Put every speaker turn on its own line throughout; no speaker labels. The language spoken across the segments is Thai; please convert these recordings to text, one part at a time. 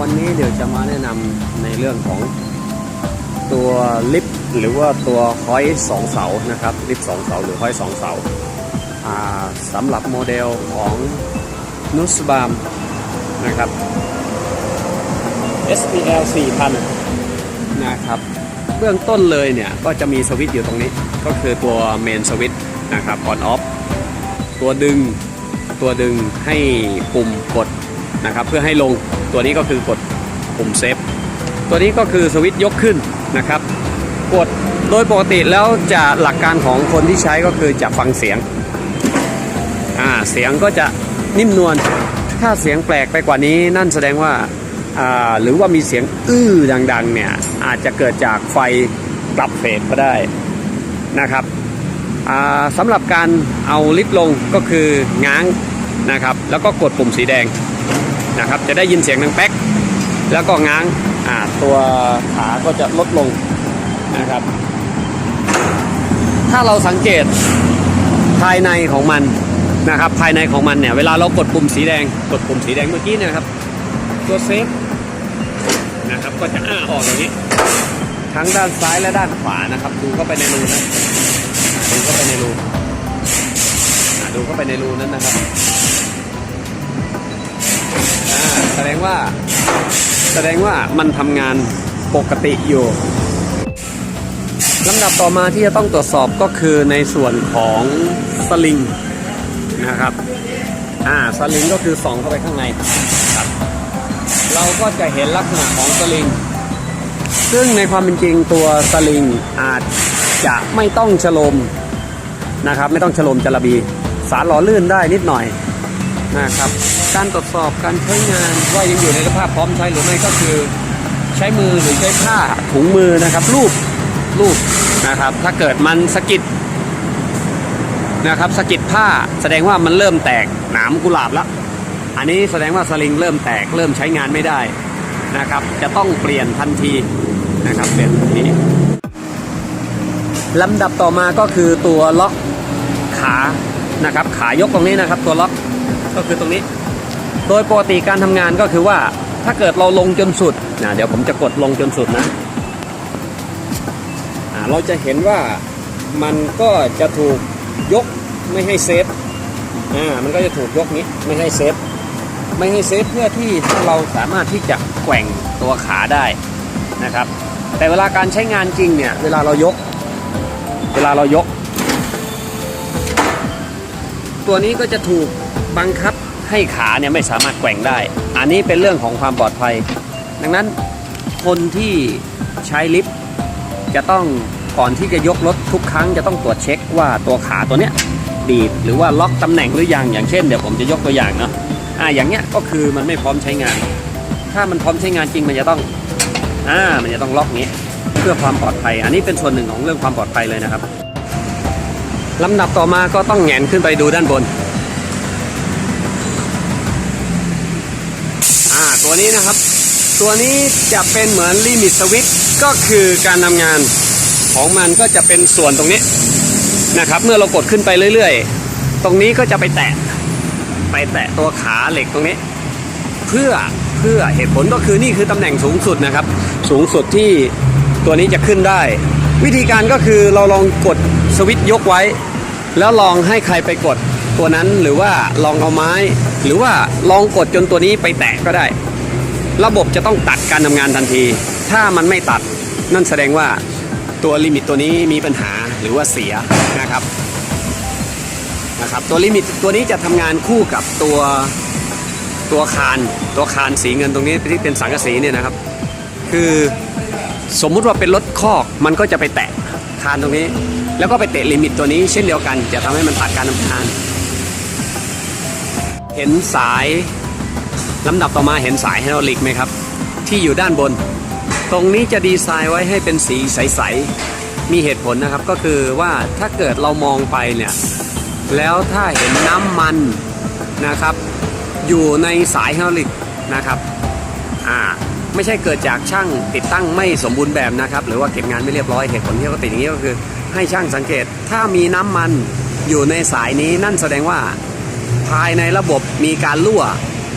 วันนี้เดี๋ยวจะมาแนะนำในเรื่องของตัวลิฟต์หรือว่าตัวห้อยสองเสานะครับ ลิฟต์สองเสาหรือห้อยสองเสาอ่าสำหรับโมเดลของนุสบามนะครับ SPL 4000 นะครับ เบื้องต้นเลยเนี่ย ก็จะมีสวิตช์อยู่ตรงนี้ ก็คือตัวเมนสวิตช์นะครับออนออฟตัวดึง ตัวดึงให้ปุ่มกดนะครับเพื่อให้ลงตัวนี้ก็คือกดปุ่มเซฟตัวนี้ก็คือสวิตช์ยกขึ้นนะครับ กดโดยปกติแล้วจะหลักการของคนที่ใช้ก็คือจะฟังเสียงอ่าเสียงก็จะนิ่มนวลถ้าเสียงแปลกไปกว่านี้นั่นแสดงว่าอ่าหรือว่ามีเสียงอื้อดังๆเนี่ยอาจจะเกิดจากไฟปรับเฟสก็ได้นะครับอ่าสำหรับการเอาลิฟต์ลงก็คือง้าง นะครับ แล้วก็กดปุ่มสีแดงนะครับ จะได้ยินเสียงดังแป๊ก แล้วก็ง้างอ่าตัวขาก็จะลดลงนะครับ ถ้าเราสังเกตภายในของมันนะครับ ภายในของมันเนี่ย เวลาเรากดปุ่มสีแดง กดปุ่มสีแดงเมื่อกี้เนะครับ ตัวเซฟนะครับ ก็จะอ้าออกอย่างนี้ ทั้งด้านซ้ายและด้านขวานะครับ ดูเข้าไปในรูนะดูเข้าไปในรู ดูเข้าไปในรูนั้นนะครับแสดงว่าแสดงว่ามันทำงานปกติอยู่ลำดับต่อมาที่จะต้องตรวจสอบก็คือในส่วนของสลิงนะครับ อ่า สลิงก็คือส่องเข้าไปข้างในครับ เราก็จะเห็นลักษณะของสลิง ซึ่งในความเป็นจริงตัวสลิงอาจจะไม่ต้องฉลมนะครับ ไม่ต้องฉลมจระบี สารหล่อลื่นได้นิดหน่อยนะครับ การตรวจสอบการใช้งานว่ายังอยู่ในสภาพพร้อมใช้หรือไม่ก็คือ ใช้มือหรือใช้ผ้าถุงมือนะครับรูปรูปนะครับ ถ้าเกิดมันสะกิดนะครับสะกิดผ้าแสดงว่ามันเริ่มแตกหนามกุหลาบแล้วอันนี้แสดงว่าสลิงเริ่มแตกเริ่มใช้งานไม่ได้นะครับ จะต้องเปลี่ยนทันทีนะครับเปลี่ยนทันทีลำดับต่อมาก็คือตัวล็อกขา นะครับขายกตรงนี้นะครับ ตัวล็อกก็คือตรงนี้ โดยปกติการทำงานก็คือว่าถ้าเกิดเราลงจนสุดนะเดี๋ยวผมจะกดลงจนสุดนะเราจะเห็นว่ามันก็จะถูกยกไม่ให้เซฟอ่ามันก็จะถูกยกนี้ไม่ให้เซฟไม่ให้เซฟเพื่อที่เราสามารถที่จะแกว่งตัวขาได้นะครับ แต่เวลาการใช้งานจริงเนี่ยเวลาเรายก เวลาเรายก ตัวนี้ก็จะถูกบังคับให้ขาเนี่ยไม่สามารถแกว่งได้ อันนี้เป็นเรื่องของความปลอดภัย ดังนั้นคนที่ใช้ลิฟต์จะต้องก่อนที่จะยกรถทุกครั้งจะต้องตรวจเช็คว่าตัวขาตัวเนี้ยบีบหรือว่าล็อกตำแหน่งหรือยังอย่างเช่นเดี๋ยวผมจะยกตัวอย่างเนาะอ่าอย่างเนี้ยก็คือมันไม่พร้อมใช้งาน ถ้ามันพร้อมใช้งานจริงมันจะต้องอ่ามันจะต้องล็อกนี้ เพื่อความปลอดภัย อันนี้เป็นส่วนหนึ่งของเรื่องความปลอดภัยเลยนะครับ ลำดับต่อมาก็ต้องแหงนขึ้นไปดูด้านบน อ่า ตัวนี้นะครับ ตัวนี้จะเป็นเหมือนลิมิตสวิตก็คือการทำงานของมันก็จะเป็นส่วนตรงนี้นะครับ เมื่อเรากดขึ้นไปเรื่อยๆ ตรงนี้ก็จะไปแตะ ไปแตะตัวขาเหล็กตรงนี้ เพื่อเพื่อเหตุผลก็คือนี่คือตำแหน่งสูงสุดนะครับ สูงสุดที่ตัวนี้จะขึ้นได้ วิธีการก็คือเราลองกดสวิตช์ยกไว้ แล้วลองให้ใครไปกดตัวนั้นหรือว่าลองเอาไม้ หรือว่าลองกดจนตัวนี้ไปแตะก็ได้ ระบบจะต้องตัดการทำงานทันที ถ้ามันไม่ตัดนั่นแสดงว่าตัวลิมิตตัวนี้มีปัญหาหรือว่าเสียนะครับนะครับ ตัวลิมิตตัวนี้จะทำงานคู่กับตัวตัวคาน ตัวคานสีเงินตรงนี้ที่เป็นสังกะสีเนี่ยนะครับ คือ สมมุติว่าเป็นรถคอกมันก็จะไปแตะคานตรงนี้ แล้วก็ไปเตะลิมิตตัวนี้ เช่นเดียวกันจะทำให้มันตัดการทำงาน เห็นสายลำดับต่อมาเห็นสายไฮดรอลิกไหมครับ ที่อยู่ด้านบน ตรงนี้จะดีไซน์ไว้ให้เป็นสีใสๆมีเหตุผลนะครับก็คือว่าถ้าเกิดเรามองไปเนี่ยแล้วถ้าเห็นน้ำมันนะครับ อยู่ในสายไฮดรอลิกนะครับอ่า ไม่ใช่เกิดจากช่างติดตั้งไม่สมบูรณ์แบบนะครับ หรือว่าเก็บงานไม่เรียบร้อยเหตุผลที่เขาติดอย่างนี้ก็คือ ให้ช่างสังเกตถ้ามีน้ำมันอยู่ในสายนี้นั่นแสดงว่าภายในระบบมีการรั่ว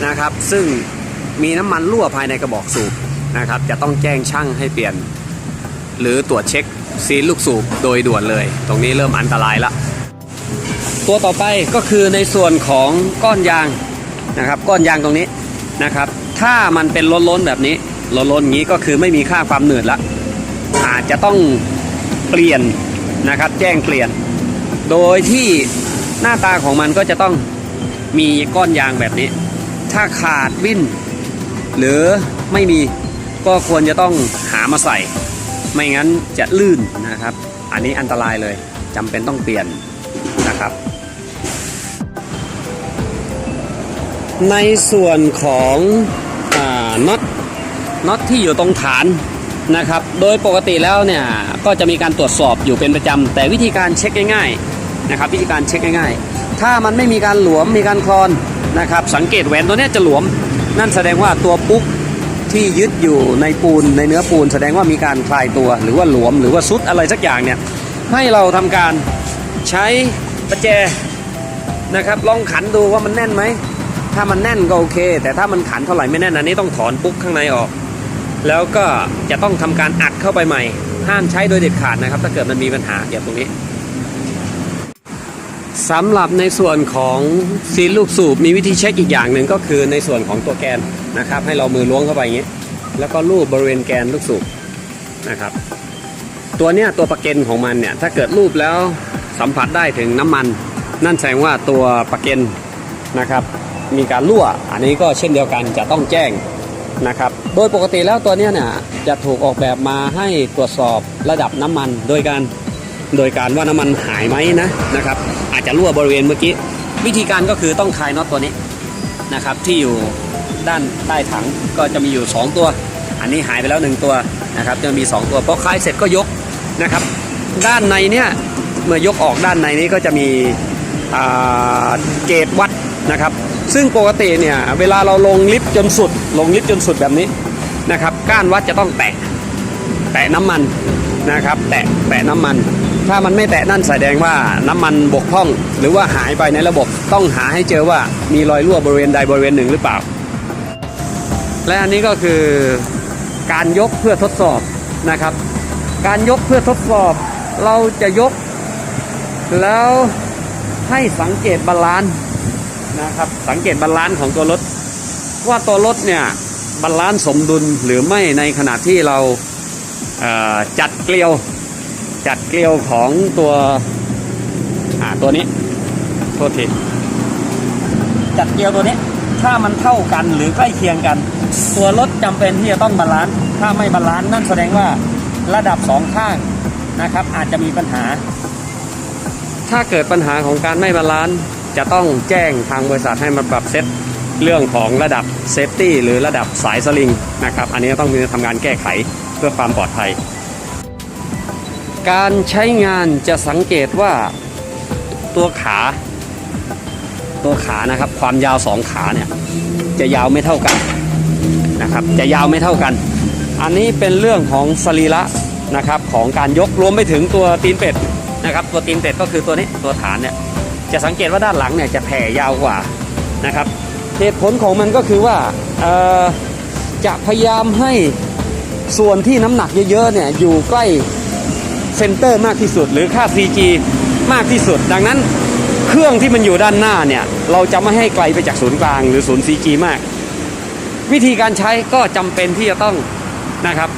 นะครับ ซึ่งมีน้ำมันรั่วภายในกระบอกสูบนะครับ จะต้องแจ้งช่างให้เปลี่ยน หรือตรวจเช็คซีลลูกสูบโดยด่วนเลย ตรงนี้เริ่มอันตรายละตัวต่อไปก็คือในส่วนของก้อนยางนะครับ ก้อนยางตรงนี้นะครับ ถ้ามันเป็นล้นๆแบบนี้ ล้นอย่างนี้ก็คือไม่มีค่าความหนืดละอาจจะต้องเปลี่ยนนะครับแจ้งเปลี่ยน โดยที่หน้าตาของมันก็จะต้องมีก้อนยางแบบนี้ ถ้าขาดวิ่น หรือไม่มีก็ควรจะต้องหามาใส่ ไม่งั้นจะลื่นนะครับ อันนี้อันตรายเลยจำเป็นต้องเปลี่ยนนะครับ ในส่วนของอน็อต น็อตที่อยู่ตรงฐานนะครับ โดยปกติแล้วเนี่ยก็จะมีการตรวจสอบอยู่เป็นประจำ แต่วิธีการเช็คง่ายๆนะครับ วิธีการเช็คง่ายๆ ถ้ามันไม่มีการหลวมมีการคลอนนะครับ สังเกตแหวนตัวนี้จะหลวม นั่นแสดงว่าตัวปุ๊กที่ยึดอยู่ในปูนในเนื้อปูน แสดงว่ามีการคลายตัวหรือว่าหลวมหรือว่าซุดอะไรสักอย่างเนี่ยให้เราทำการใช้ประแจนะครับลองขันดูว่ามันแน่นไหม ถ้ามันแน่นก็โอเค แต่ถ้ามันขันเท่าไหร่ไม่แน่นอันนี้ต้องถอนปุ๊กข้างในออก แล้วก็จะต้องทำการอัดเข้าไปใหม่ ห้ามใช้โดยเด็ดขาดนะครับ ถ้าเกิดมันมีปัญหาอย่างตรงนี้สำหรับในส่วนของซีลลูกสูบมีวิธีเช็คอีกอย่างหนึ่งก็คือในส่วนของตัวแกนนะครับ ให้เรามือล้วงเข้าไปอย่างนี้ แล้วก็ลูบบริเวณแกนลูกสูบนะครับ ตัวเนี้ยตัวประเก็นของมันเนี่ยถ้าเกิดรูปแล้วสัมผัสได้ถึงน้ำมัน นั่นแสดงว่าตัวประเก็นนะครับ มีการรั่ว อันนี้ก็เช่นเดียวกันจะต้องแจ้ง นะครับโดยปกติแล้วตัวนี้เนี่ยจะถูกออกแบบมาให้ตรวจสอบระดับน้ำมัน โดยการโดยการว่าน้ำมันหายไหมนะนะครับ อาจจะรั่วบริเวณเมื่อกี้ วิธีการก็คือต้องคลายน็อตตัวนี้นะครับ ที่อยู่ด้านใต้ถังก็จะมีอยู่ 2 ตัว อันนี้หายไปแล้ว 1 ตัวนะครับจะมี 2 ตัวพอคลายเสร็จก็ยกนะครับ ด้านในเนี่ยเมื่อยกออกด้านในนี้ก็จะมีเกจวัด นะครับ ซึ่งปกติเนี่ยเวลาเราลงลิฟต์จนสุด ลงลิฟต์จนสุดแบบนี้นะครับ ก้านวัดจะต้องแตะแตะน้ำมันนะครับ แตะแตะน้ำมัน ถ้ามันไม่แตะนั่นแสดงว่าน้ำมันบกพร่อง หรือว่าหายไปในระบบต้องหาให้เจอว่ามีรอยรั่วบริเวณใดบริเวณหนึ่งหรือเปล่า และอันนี้ก็คือการยกเพื่อทดสอบนะครับ การยกเพื่อทดสอบเราจะยก แล้วให้สังเกตบาลานซ์ นะครับ สังเกตบาลานซ์ของตัวรถ ว่าตัวรถเนี่ยบาลานซ์สมดุลหรือไม่ในขณะที่เราเจัดเกลียว จัดเกลียวของตัวตัวนี้โทษทีจัดเกลียวตัวนี้ถ้ามันเท่ากันหรือใกล้เคียงกัน ตัวรถจำเป็นที่จะต้องบาลานซ์ถ้าไม่บาลานซ์นั่นแสดงว่าระดับสองข้างนะครับ อาจจะมีปัญหา ถ้าเกิดปัญหาของการไม่บาลานซ์ จะต้องแจ้งทางบริษัทให้มาปรับเซตเรื่องของระดับเซฟตี้หรือระดับสายสลิงนะครับ อันนี้ต้องมีทำการแก้ไขเพื่อความปลอดภัย การใช้งานจะสังเกตว่าตัวขา ตัวขานะครับความยาวสองขาเนี่ยจะยาวไม่เท่ากันนะครับ จะยาวไม่เท่ากัน อันนี้เป็นเรื่องของสรีระนะครับของการยกรวมไปถึงตัวตีนเป็ดนะครับ ตัวตีนเป็ดก็คือตัวนี้ตัวฐานเนี่ย จะสังเกตว่าด้านหลังเนี่ยจะแผ่ยาวกว่านะครับเหตุผลของมันก็คือว่าจะพยายามให้ส่วนที่น้ำหนักเยอะๆเนี่ยอยู่ใกล้เซนเตอร์มากที่สุด หรือค่า CG มากที่สุด ดังนั้นเครื่องที่มันอยู่ด้านหน้าเนี่ยเราจะไม่ให้ไกลไปจากศูนย์กลางหรือศูนย์ CG มาก วิธีการใช้ก็จำเป็นที่จะต้องนะครับ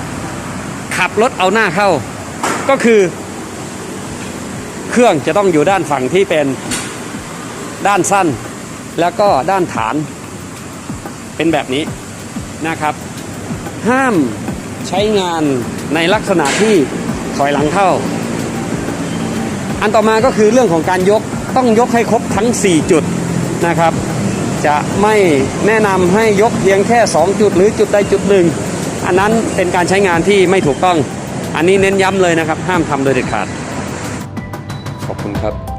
ขับรถเอาหน้าเข้า ก็คือ เครื่องจะต้องอยู่ด้านฝั่งที่เป็น ด้านสั้น แล้วก็ด้านฐาน เป็นแบบนี้นะครับ ห้ามใช้งานในลักษณะที่ถอยหลังเข้า อันต่อมาก็คือเรื่องของการยกต้องยกให้ครบทั้ง 4 จุดนะครับ จะไม่แนะนำให้ยกเพียงแค่ 2 จุดหรือจุดใดจุดหนึ่ง อันนั้นเป็นการใช้งานที่ไม่ถูกต้อง อันนี้เน้นย้ำเลยนะครับ ห้ามทำโดยเด็ดขาด ขอบคุณครับ